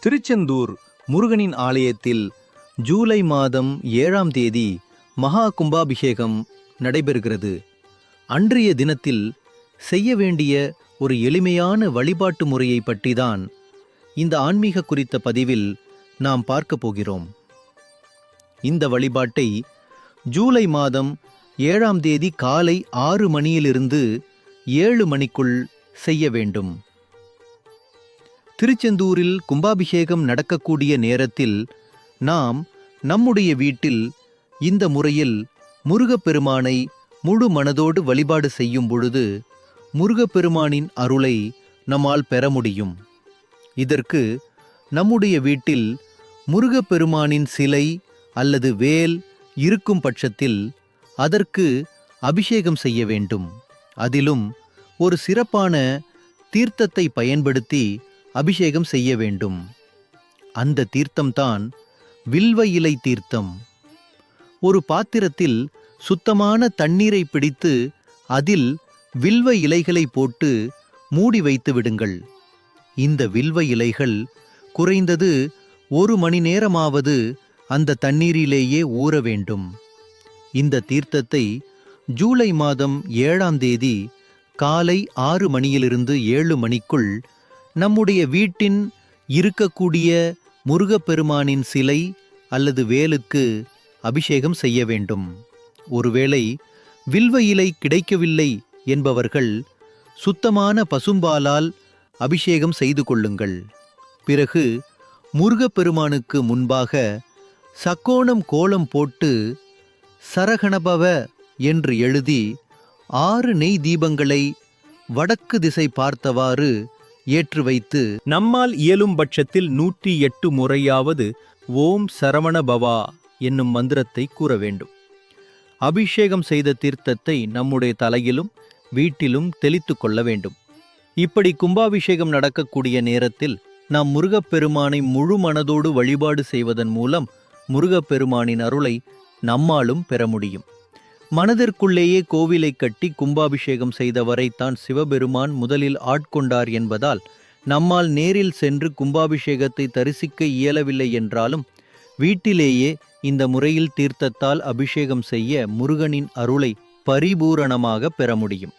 திருச்செந்தூர் முருகனின் ஆலயத்தில் ஜூலை மாதம் ஏழாம் தேதி மகா கும்பாபிஷேகம் நடைபெறுகிறது. அன்றைய தினத்தில் செய்ய வேண்டிய ஒரு எளிமையான வழிபாட்டு முறையை பற்றிதான் இந்த ஆன்மீக குறித்த பதிவில் நாம் பார்க்க போகிறோம். இந்த வழிபாட்டை ஜூலை மாதம் ஏழாம் தேதி காலை ஆறு மணியிலிருந்து ஏழு மணிக்குள் செய்ய வேண்டும். திருச்செந்தூரில் கும்பாபிஷேகம் நடக்கக்கூடிய நேரத்தில் நாம் நம்முடைய வீட்டில் இந்த முறையில் முருகப்பெருமானை முழு மனதோடு வழிபாடு செய்யும் பொழுது முருகப்பெருமானின் அருளை நம்மால் பெற முடியும். இதற்கு நம்முடைய வீட்டில் முருகப்பெருமானின் சிலை அல்லது வேல் இருக்கும் பட்சத்தில் அதற்கு அபிஷேகம் செய்ய வேண்டும். அதிலும் ஒரு சிறப்பான தீர்த்தத்தை பயன்படுத்தி அபிஷேகம் செய்ய வேண்டும். அந்த தீர்த்தம்தான் வில்வ இலை தீர்த்தம். ஒரு பாத்திரத்தில் சுத்தமான தண்ணீரை பிடித்து அதில் வில்வ இலைகளை போட்டு மூடி வைத்து விடுங்கள். இந்த வில்வ இலைகள் குறைந்தது ஒரு மணி நேரமாவது அந்த தண்ணீரிலேயே ஊற வேண்டும். இந்த தீர்த்தத்தை ஜூலை மாதம் ஏழாம் தேதி காலை ஆறு மணியிலிருந்து ஏழு மணிக்குள் நம்முடைய வீட்டின் இருக்கக்கூடிய முருகப்பெருமானின் சிலை அல்லது வேலுக்கு அபிஷேகம் செய்ய வேண்டும். ஒருவேளை வில்வ இலை கிடைக்கவில்லை என்பவர்கள் சுத்தமான பசும்பாலால் அபிஷேகம் செய்து கொள்ளுங்கள். பிறகு முருகப்பெருமானுக்கு முன்பாக சக்கோணம் கோலம் போட்டு சரகணபவ என்று எழுதி ஆறு நெய் தீபங்களை வடக்கு திசை பார்த்தவாறு ஏற்று வைத்து நம்மால் இயலும் பட்சத்தில் நூற்றி எட்டு முறையாவது ஓம் சரவண பவா என்னும் மந்திரத்தை கூற வேண்டும். அபிஷேகம் செய்த தீர்த்தத்தை நம்முடைய தலையிலும் வீட்டிலும் தெளித்து கொள்ள வேண்டும். இப்படி கும்பாபிஷேகம் நடக்கக்கூடிய நேரத்தில் நாம் முருகப்பெருமானை முழு மனதோடு வழிபாடு செய்வதன் மூலம் முருகப்பெருமானின் அருளை நம்மாலும் பெற முடியும். மனதிற்குள்ளேயே கோவிலை கட்டி கும்பாபிஷேகம் செய்தவரைத்தான் சிவபெருமான் முதலில் ஆட்கொண்டார் என்பதால் நம்மால் நேரில் சென்று கும்பாபிஷேகத்தை தரிசிக்க இயலவில்லை என்றாலும் வீட்டிலேயே இந்த முறையில் தீர்த்தத்தால் அபிஷேகம் செய்ய முருகனின் அருளை பரிபூரணமாக பெற முடியும்.